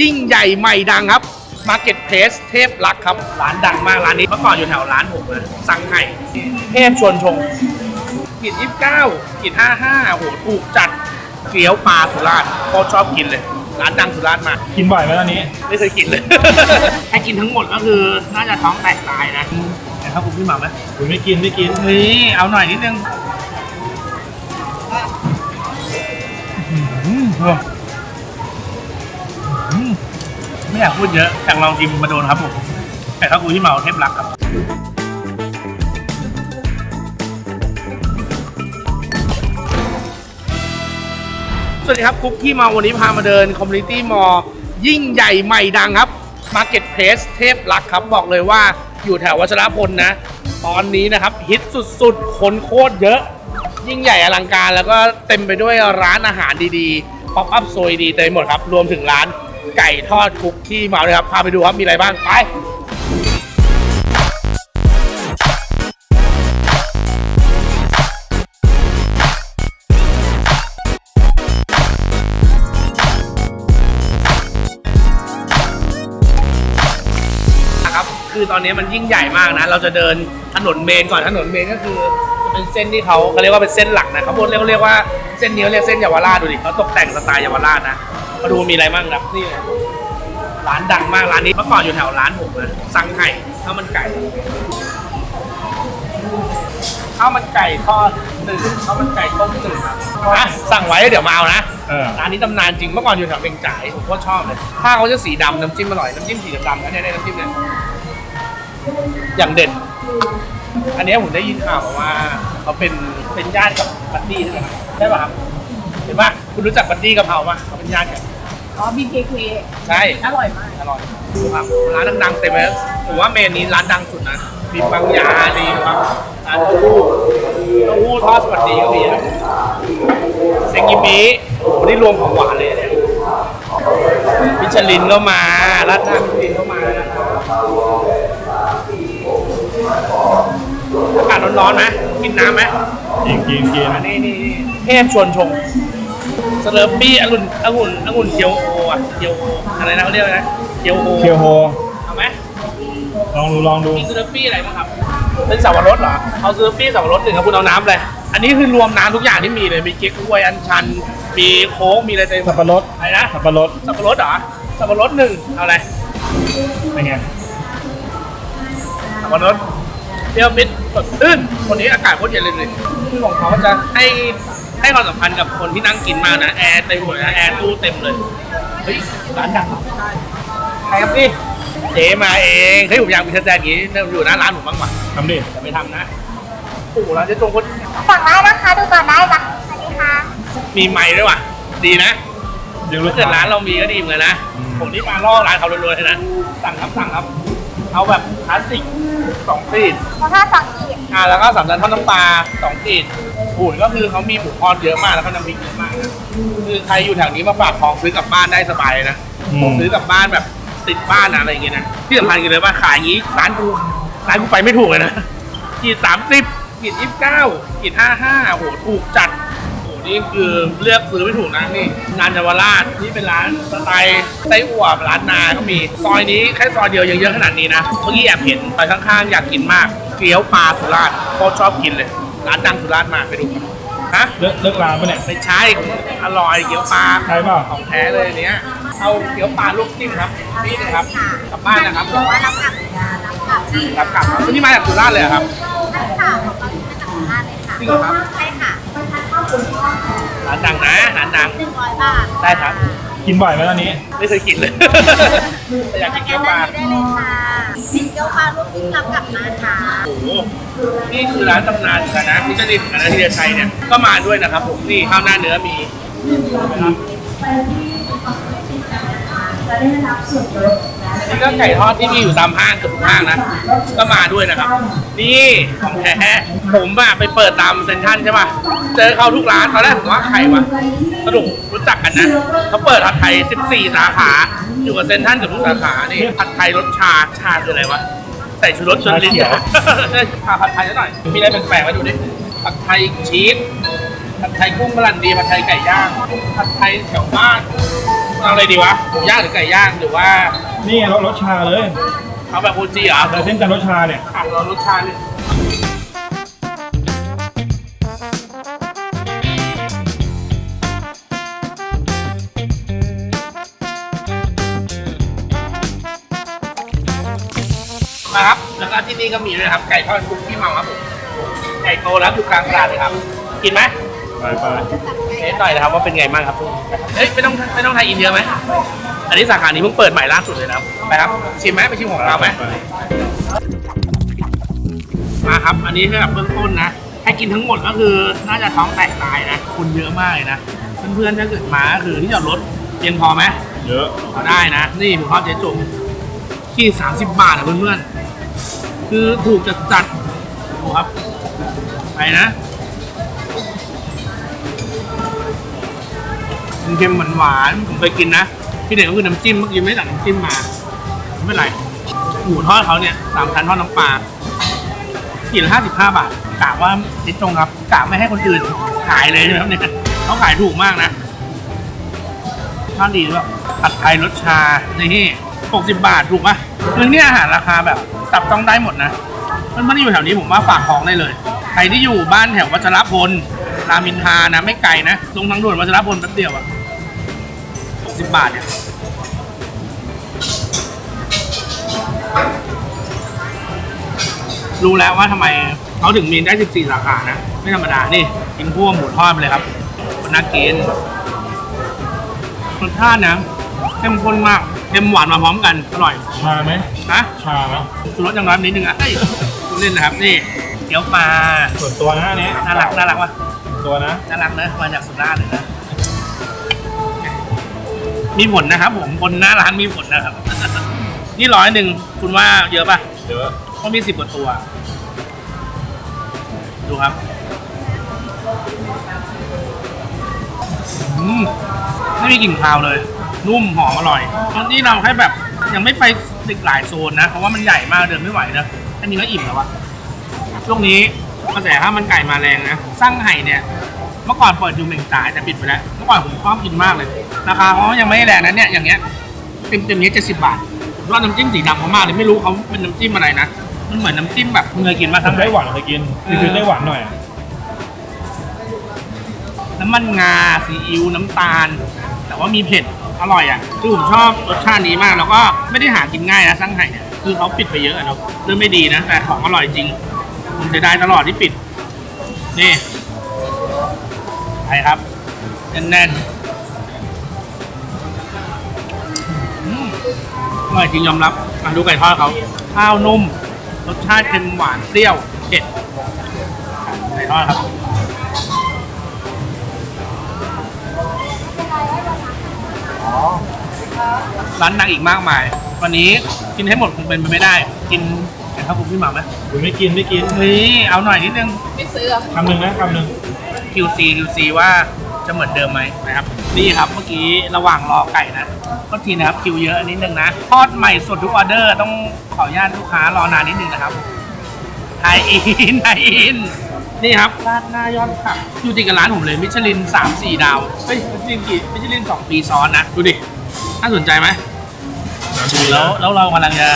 ยิ่งใหญ่ใหม่ดังครับ Market Place เทพรักครับ ร้านดังมากร้านนี้เมื่อก่อนอยู่แถวร้านผมเลยสั่งไห่เทพชวนชงกินยี่สิบเก้ากินห้าห้าโหถูกจัดเกี๊ยวปลาสุราษฎร์โคตรชอบกินเลย ร้านดังสุราษฎร์มากกินบ่อยไหมตอนนี้ ไม่เคยกินเลย ถ้ากินทั้งหมดก็คือน่าจะท้องแตกตายนะแต่ถ้าคุณพี่หมาไหมผมไม่กินไม่กินนี่เอาหน่อยนิดนึงอืม ไม่อยากพูดเยอะอยากลองชิมมาโดนครับผมแต่ถ้ากูที่เมาเทพรักครับ สวัสดีครับคุกกี้มาวันนี้พามาเดินคอมมูนิตี้มอลยิ่งใหญ่ใหม่ดังครับ Market Place เทพรักครับบอกเลยว่าอยู่แถววัชรพลนะ ตอนนี้นะครับฮิตสุดๆ คนโคตรเยอะ ยิ่งใหญ่อลังการแล้วก็เต็มไปด้วยร้านอาหารดีๆ ป๊อปอัพโซยดีเต็มหมดครับ รวมถึงร้าน ไก่ทอดคุกกี้เมาเลยครับพาไปดูครับมีอะไรบ้างไปนะครับคือตอนนี้มันยิ่งใหญ่มากนะ เราจะเดินถนนเมนก่อนถนนเมนก็คือจะเป็นเส้นที่เขาเขาเรียกว่าเป็นเส้นหลักนะเขาพูดเรียกเรียกว่าเส้นนี้เขาเรียกเส้นเยาวราชดูดิเขาตกแต่งสไตล์เยาวราชนะ มาดูมีอะไรบ้างครับนี่ร้านดังมากร้านนี้เมื่อก่อนอยู่แถวร้านผมเลยสั่งไก่ข้าวมันไก่ข้าวมันไก่ทอดหนึ่งข้าวมันไก่ต้มหนึ่งนะสั่งไว้เดี๋ยวมาเอานะเออร้านนี้ตำนานจริงเมื่อก่อนอยู่แถวเบงจ่ายผมก็ชอบเลยผ้าเขาจะสีดำน้ำจิ้มอร่อยน้ำจิ้มสีดำๆนะเนี่ยเนี่ยน้ำจิ้มเนี่ยอย่างเด็ดอันเนี้ยผมได้ยินข่าวมาว่าเขาเป็นเป็นญาติกับบัดดี้ใช่ไหมครับใช่ป่ะครับเห็นป่ะคุณรู้จักบัดดี้กับเผาป่ะเขาเป็นญาติกัน อ๋อ BKK ใช่ อร่อยมาก อร่อยดูครับร้านดังๆเต็มเลยผมว่าเมนนี้ร้านดังสุดนะ มีบางยาดีครับร้านเต้าหู้เต้าหู้ทอดสวัสดีก็มีนะเซงิมิโอ้โหนี่รวมของหวานเลยเนี่ยมิชลินก็มารัดหน้ามิชลินก็มานะครับอากาศร้อนๆไหมกินน้ำไหมกินกินกินอันนี้นี่นี่เทพชวนชง สเลอร์ปี้องุ่นองุ่นองุ่นเคียวโออะเคียวโออะไรนะเขาเรียกว่าไงเคียวโอเคียวโฮ เอาไหมลองดูลองดู มีสเลอร์ปี้อะไรบ้างครับ เป็นสับปะรดเหรอ เอาสเลอร์ปี้สับปะรดหนึ่งครับคุณเอาน้ำเลยอันนี้คือรวมน้ำทุกอย่างที่มีเลย มีเก๊กฮวยอันชัน มีโค้ก มีอะไรเต็มสับปะรด อะไรนะ สับปะรด สับปะรดเหรอ สับปะรดหนึ่งเอาอะไร เป็นไง สับปะรดเปรี้ยวมิดสดชื่นวันนี้อากาศโคตรเย็นเลยเลยที่ของเขาจะให้ ให้ความสำคัญกับคนที่นั่งกินมากนะแอร์เต็มหมดนะแอร์ตู้เต็มเลยเฮ้ยร้านดังใครครับพี่เจ๊มาเองเฮ้ยผมอยากมีแสดงอย่างนี้อยู่หน้าร้านผมบ้างว่ะทำดิอย่าไปทำนะโอ้โหร้านเจ๊จงคนสั่งได้นะคะดูก่อนได้จ้ะสวัสดีค่ะมีไม้ด้วยว่ะ ดีนะยังลูถ้ากเกิดร้านเรามีก็ดีเหมือนกันนะอืมผมนี่มาล่อร้านเขารวยๆเลยนะสั่งครับสั่งครับ เอาแบบคลาสสิกสองขีดเพราะถ้าสั่งขีดอ่าแล้วก็สามชั้นทอดน้ำปลาสองขีด หุ่นก็คือเขามีหมูทอดเยอะมากแล้วก็น้ำพริกเยอะมากนะคือใครอยู่แถวนี้มาฝากของซื้อกลับบ้านได้สบายเลยนะอืผมมซื้อกลับบ้านแบบติดบ้านนะอะไรอย่างเงี้ยนะที่สำคัญคือเลยว่าขายอย่างนี้ร้านกูร้านกูไปไม่ถูกเลยนะขีดสามสิบขีดยี่สิบเก้าขีดห้าห้าโหถูกจัดโหนี่คือเลือกซื้อไม่ถูกนะนี่งานเยาวราชนี่เป็นร้านสไตล์ไส้อั่วร้านนาก็มีซอยนี้แค่ซอยเดียวยังเยอะขนาดนี้นะเมื่อกี้แอบเห็นไปข้างๆอยากกินมากเกี๊ยวปลาสุราษฎร์โคตรชอบกินเลย ร้านดังสุราษฎร์มากไปดูกันฮะเลิกเลิกร้านปะเนี่ยไม่ใช่อร่อยเกี๊ยวปลาใช่เปล่าของแท้เลยอันเนี้ยเอาเกี๊ยวปลาลูกจิ้มครับนี่นะครับกลับบ้านนะครับบอกว่ารับกลับรับกลับที่รับกลับครับนี่มาจากสุราษฎร์เลยเหรอครับใช่ค่ะของเรามาจากสุราษฎร์เลยค่ะจริงเหรอครับใช่ค่ะร้านดังนะร้านดังหนึ่งร้อยบาทได้ครับกินบ่อยไหมตอนนี้ ไม่เคยกินเลยแต่อยากกินเกี๊ยวปลาได้เลยค่ะ เป็นเกี๊ยวปลาลูกชิ้นรับกลับมาค่ะโอ้โหนี่คือร้านตำนานเหมือนกันนะมิชลินเหมือนกันนะที่เดชัยเนี่ย ก็มาด้วยนะครับผม นี่ข้าวหน้าเนื้อมีนะครับนี่ก็ไก่ทอดที่มีอยู่ตามห้างเกือบทุกห้างนะ ก็มาด้วยนะครับ นี่ของแท้ผมอะไปเปิดตามเซ็นทรัลใช่ป่ะ เจอเขาทุกร้านตอนแรกผมว่าใครวะสรุปรู้จักกันนะ เขาเปิดผัดไทย 14 สาขา อยู่กับเซ็นทรัลเกือบทุกสาขานี่ผัดไทยรสชาชาคืออะไรวะใส่ชูรสจนลิ้นชาเขียวพาผัดไทยซะหน่อย มีอะไรแปลกๆมาดูดิผัดไทยชีสผัดไทยกุ้งกะหล่ำดีผัดไทยไก่ย่างผัดไทยแถวบ้านผเอาอะไรดีวะหมูย่างหรือไก่ย่างหรือว่านี่ไงรสรสชาเลยเอาแบบโอจีเหรอแต่เส้นจันทร์รสชาเนี่ยอะเรารสชาตินี่ม ก็ที่นี่ก็มีด้วยนะครับ ไก่ทอดคุกกี้เมาครับผมไก่โตแล้วอยู่กลางตลาดเลยครับ กินไหมไปไปเทสหน่อยนะครับว่าเป็นไงบ้างครับเฮ้ยไม่ต้องไม่ต้องไทยอินเยอะไหมอันนี้สาขานี้เพิ่งเปิดใหม่ล่าสุดเลยนะครับไปครับชิมไหมไปชิมของเราไหมไปมาครับ อันนี้คือแบบเบื้องต้นนะให้กินทั้งหมดก็คือน่าจะท้องแตกตายนะคนเยอะมากเลยนะเพื่อนๆถ้าเกิดมาก็คือที่จอดรถเพียงพอไหมเยอะพอได้นะ นี่หมูทอดเจ๊จุ่มที่สามสิบบาทนะเพื่อนๆ คือถูกจัดจัดดูครับ ไปนะเค็มๆหวานผมเคยกินนะ ที่เด็ดก็คือน้ำจิ้มเมื่อกี้ไม่ได้สั่งน้ำจิ้มมา ไม่เป็นไรหมูทอดเขาเนี่ยสามชั้นทอดน้ำปลาขีดละห้าสิบห้าบาทกะว่าเจ๊จงครับกะไม่ให้คนอื่นขายเลยนะครับเนี่ยเขาขายถูกมากนะทอดดีด้วยผัดไทยรสชา นี่หกสิบบาทถูกปะคือเนี่ยอาหารราคาแบบ จับต้องได้หมดนะเพื่อนๆที่อยู่แถวนี้ผมว่าฝากของได้เลย ใครที่อยู่บ้านแถววัชรพลรามอินทรานะไม่ไกลนะลงทางด่วนวัชรพลแป๊บเดียวอะหกสิบบาทเนี่ยรู้แล้วว่าทำไมเขาถึงมีได้ 14 สาขานะ ไม่ธรรมดา นี่ กินพวกหมูทอดไปเลยครับนน่ากินรสชาตินะเข้มข้นมาก เค็มหวานมาพร้อมกันอร่อยชาไหมนะชาไหมสูรสอย่างน้อยนิดนึงอะเฮ้ยคุณเล่นนะครับนี่เกี๊ยวปลาส่วนตัวนะอันนี้น่ารักน่ารักวะตัวนะน่ารักเนอะมาจากสุราษฎร์เลยนะมีผลนะครับ ผมคนหน้าร้านมีผลนะครับ นี่ร้อยหนึ่งคุณว่าเยอะป่ะเยอะต้องมีสิบกว่าตัว ดูครับอืมไม่มีกลิ่นคาวเลย นุ่มหอมอร่อยตอนที่เราให้แบบยังไม่ไปติดหลายโซนนะ เพราะว่ามันใหญ่มากเดินไม่ไหวนะแค่นี้ก็อิ่มแล้วอะช่วงนี้กระแสข้าวมันไก่มาแรงนะสร้างไห่เนี่ย เมื่อก่อนเปิดอยู่เหม่งจ่ายแต่ปิดไปแล้ว เมื่อก่อนผมชอบกินมากเลย ราคาเขายังไม่แรงนะเนี่ยอย่างเงี้ยเต็มเต็มๆนี้เจ็ดสิบบาทผมว่าน้ำจิ้มสีดำเขามากเลยไม่รู้เขาเป็นน้ำจิ้มอะไรนะมันเหมือนน้ำจิ้มแบบมึงเคยกินมาทำทำไต้ได้หวันเคยกินคือคือไต้หวันหน่อยน้ำมันงาซีอิ๊วน้ำตาล แต่ว่ามีเผ็ด อร่อยอะคือผมชอบรสชาตินี้มาก แล้วก็ไม่ได้หากินง่ายนะซังไห่เนี่ยคือเขาปิดไปเยอะอะเนาะเรื่องไม่ดีนะ แต่ของอร่อยจริง ผมเสียดายตลอดที่ปิด นี่ไปครับแน่นๆอืมอร่อยจริงยอมรับมาดูไก่ทอดเขาข้าวนุ่ม รสชาติเค็มหวานเปรี้ยวเผ็ดไก่ทอดครับ ร้านดังอีกมากมาย วันนี้กินให้หมดคงเป็นไปไม่ได้ กินแข่งข้าวคุกพี่หมาไหมคุณไม่กินไม่กินนี่เอาหน่อยนิดนึงคำหนึ่งนะคำหนึ่ง QC QC ว่าจะเหมือนเดิมไหมนะครับนี่ครับเมื่อกี้ระหว่างรอไก่นะก็ทีนะครับคิวเยอะนิดนึงนะทอดใหม่สดทุกออเดอร์ต้องขออนุญาตลูกค้ารอนานนิดนึงนะครับไทยอินไทยอิน นี่ครับราดหน้ายอดผักอยู่ติดกับร้านผมเลยมิชลิน 3 4 ดาวเฮ้ยมิชลินกี่มิชลิน 2 ปีซ้อนนะ ดูดิ น่าสนใจไหมแล้วแล้วเรากำลังจะ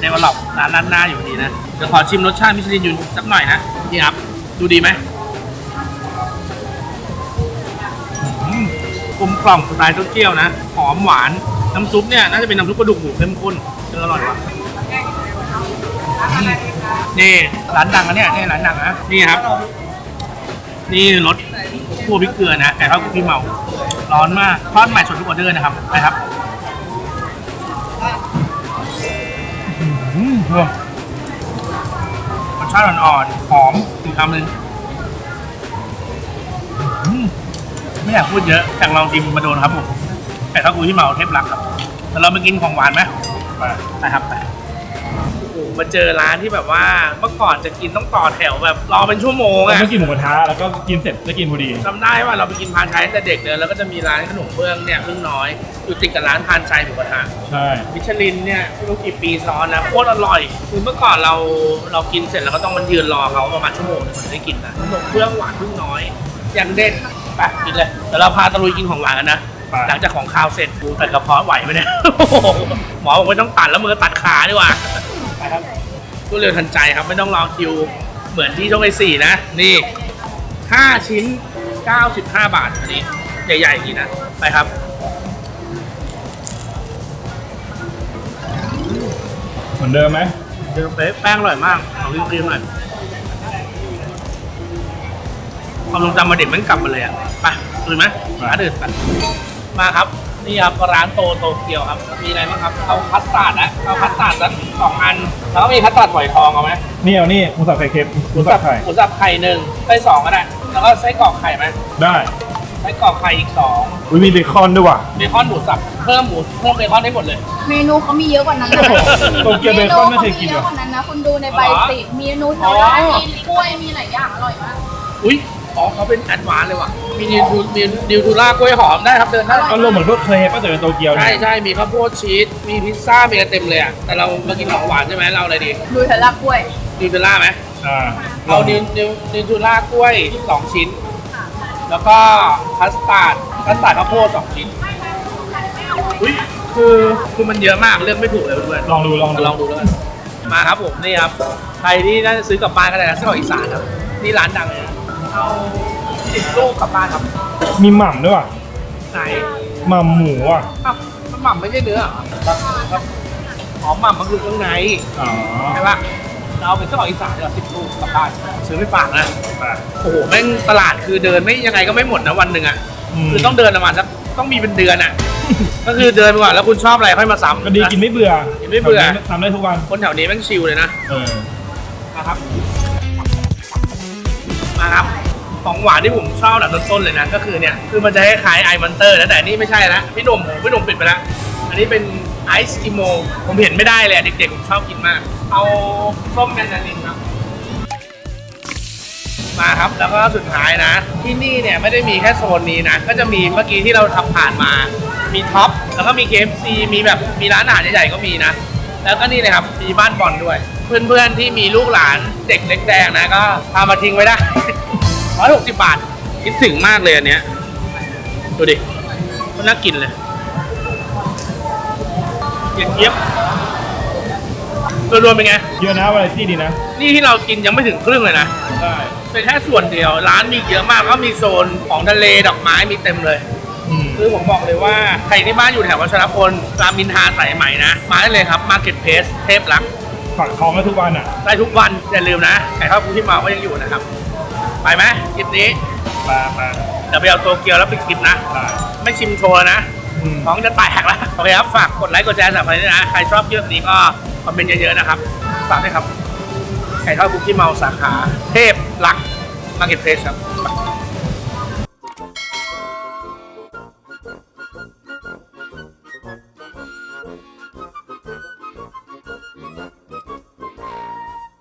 เดเวลลอปร้านร้านหน้าอยู่ดีนะ เดี๋ยวขอชิมรสชาติมิชลินอยู่สักหน่อยนะ นี่ครับ ดูดีไหมอืมกลมกล่อมสไตล์เต้าเจี้ยวนะ หอมหวาน น้ำซุปเนี่ย น่าจะเป็นน้ำซุปกระดูกหมูเข้มข้นเอออร่อยว่ะอืม นี่ร้านดังนะเนี่ยนี่ร้านดังนะนี่ครับ นี่รสคั่วพริกเกลือนะไก่ทอดกับพี่เมาร้อนมากทอดใหม่สดทุกออเดอร์นะครับไปครับอืมรสชาติอ่อนๆหอมอีกคำหนึ่งไม่อยากพูดเยอะแต่ลองชิมมาโดนครับผมแต่ถ้ากูที่เมาเทพรักครับแล้วเรามากินของหวานไหมไปไปครับไป หมาเจอร้านที่แบบว่าเมื่อก่อนจะกินต้องต่อแถวแบบรอเป็นชั่วโมงผมอะ ไม่กินหมูกระทะแล้วก็กินเสร็จได้กินพอดี จำได้ว่าเราไปกินพานชัยตั้งแต่เด็กเลยแล้วก็จะมีร้านขนมเบื้องเนี่ยพึ่งน้อยอยู่ติดกับร้านพานชัยหมูกระทะใช่ มิชลินเนี่ยไม่รู้กี่ปีซ้อนนะโคตรอร่อย คือเมื่อก่อนเราเรากินเสร็จแล้วก็ต้องมันยืนรอเขาประมาณชั่วโมงหนึงถึงได้กินนะขนมเบื้องหวานพึ่งน้อย อย่างเด็ดไปกินเลยเดี๋ยวเราพาตะลุยกินของหวานกันนะไปไปหลังจากของคาวเสร็จกูตัดกระเพาะไหวไหมเนี่ยโอ้โหหมอบอกไม่ต้องตัดแล้วมือตัดขาดีกว่า ไปครับรวดเร็วทันใจครับไม่ต้องรอคิวเหมือนที่ช่องไอสี่นะ นี่ห้าชิ้น 95 บาทอันนี้ ใหญ่ๆอย่างนี้นะ ไปครับเหมือนเดิมไหมเดี๋ยวแป้งอร่อยมากเอาครีมๆหน่อยความทรงจำมาเด็กมันกลับมาเลยอะ ไปอื่นไหมร้านอื่นไปมาครับ นี่ครับร้านโตโตเกียวครับ มีอะไรบ้างครับเอาคัสตาร์ดนะเอาคัสตาร์ดสักสองอัน แล้วก็มีคัสตาร์ดฝอยทองเอาไหมนี่เอานี่หมูสับไข่เค็มหหมูมูสัสับบไข่หมูสับไข่หนึ่งไส้สองก็ได้ แล้วก็ไส้กรอกไข่ไหมได้ไส้กรอกไข่อีกสองอุ้ยมีเบคอนด้วยว่ะเบคอนหมูสับเพิ่มหมูเพิ่มเบคอนให้หมดเลย เมนูเขามีเยอะกว่านั้นนะโตเกียวเบคอนไม่เคยกินเยว่ะอะกว่านั้นนะคุณดูในใบสิเมนูทอดมีกล้วยมีหลายอย่างอร่อยมากอุ้ย อ๋อเขาเป็นแอดวานซ์เลยว่ะ มีนิวทูมีนิวทูล่ากล้วยหอมได้ครับเดินได้อารมณ์เหมือนพวกเครปก็แต่เป็นโตเกียวใช่เนี่ยใช่มีข้าวโพดชีสมีพิซซ่ามีอะไรเต็มเลยอะแต่เรามากินของหวานใช่ไหมเราอะไรดีดูเทลล่ากล้วยนิวทูล่าไหมอ่าเอานิวนิวนิวทูล่ากล้วยสองชิ้น แล้วก็คัสตาร์ดคัสตาร์ดข้าวโพดสองชิ้นอุ้ยคือคือมันเยอะมากเลือกไม่ถูกเลยเพื่อนๆ ลองดูลองดูลองดูแล้วกันมาครับผมนี่ครับ ใครที่น่าจะซื้อกลับบ้านก็ได้นะไส้กรอกอีสานครับ นี่ร้านดังเลยนะ เอาสิบลูกกลับบ้านครับมีหม่ำด้วยว่ะไหนหม่ำหมูอะอ้าวมันหม่ำไม่ใช่เนื้อเหรอครับครับอ๋อหม่ำมันคือเครื่องในอ๋อใช่ปะเราเอาเป็นไส้กรอกอีสานเดี๋ยวสิบลูกกลับบ้านซื้อไม่ฝากนะไปโอ้โหแม่งตลาดคือเดินไม่ยังไงก็ไม่หมดนะวันหนึ่งอะมคือต้องเดินประมาณสักต้องมีเป็นเดือนอะ ก็คือเดินไปก่อนแล้วคุณชอบอะไรค่อยมาซ้ำก็ดีกินไม่เบื่อกินไม่เบื่อทำได้ทุกวันคนแถวนี้แม่งชิลเลยนะเออมาครับ มาครับ ของหวานที่ผมชอบอันดับต้นๆเลยนะก็คือเนี่ยคือมันจะคล้ายไอมันเตอร์นะแต่นนี่ไม่ใช่ละพี่หนุ่มพี่หนุ่มปิดไปแล้วอันนี้เป็นไอซ์กิโมผมเห็นไม่ได้เลยเด็กๆผมชอบกินมาก เอาส้มแมนดารินครับมาครับแล้วก็สุดท้ายนะ ที่นี่เนี่ยไม่ได้มีแค่โซนนี้นะ ก็จะมีเมื่อกี้ที่เราทำผ่านมา มีท็อปแล้วก็มี KFC มีแบบมีร้านอาหารใหญ่ๆก็มีนะ แล้วก็นี่เลยครับมีบ้านบอลด้วย เพื่อนๆที่มีลูกหลานเด็กเล็กแดงนะก็พามาทิ้งไว้ได้ร้อยหกสิบบาท คิดถึงมากเลยอันเนี้ย ดูดิมันน่ากินเลยเยียบเยียบรวมๆเป็นไง เยอะนะวาไรตี้ดีนะ นี่ที่เรากินยังไม่ถึงครึ่งเลยนะ ได้ เป็นแค่ส่วนเดียว ร้านมีเยอะมากก็มีโซนของทะเลดอกไม้มีเต็มเลย อืม คือผมบอกเลยว่า ใครที่บ้านอยู่แถววัชรพลรามอินทราสายใหม่นะ มาได้เลยครับ Market Place เทพรัก ฝากท้องแล้วทุกวันอะ ได้ทุกวันอย่าลืมนะไก่ทอดภูที่เมาก็ยังอยู่นะครับ ไปไหมคลิปนี้มามาเดี๋ยวไปเอาโตเกียวแล้วไปกินนะ ได้ไม่ชิมโชว์แล้วนะอืมท้องจะแตกแล้วโอเคครับฝากกดไลค์กดแชร์สับอะไรด้วยนะ ใครชอบเยอะนี้ก็คอมเมนต์เยอะๆนะครับฝากด้วยครับไก่ทอดคุกกี้เมาสาขา เทพรัก Market Place ครับ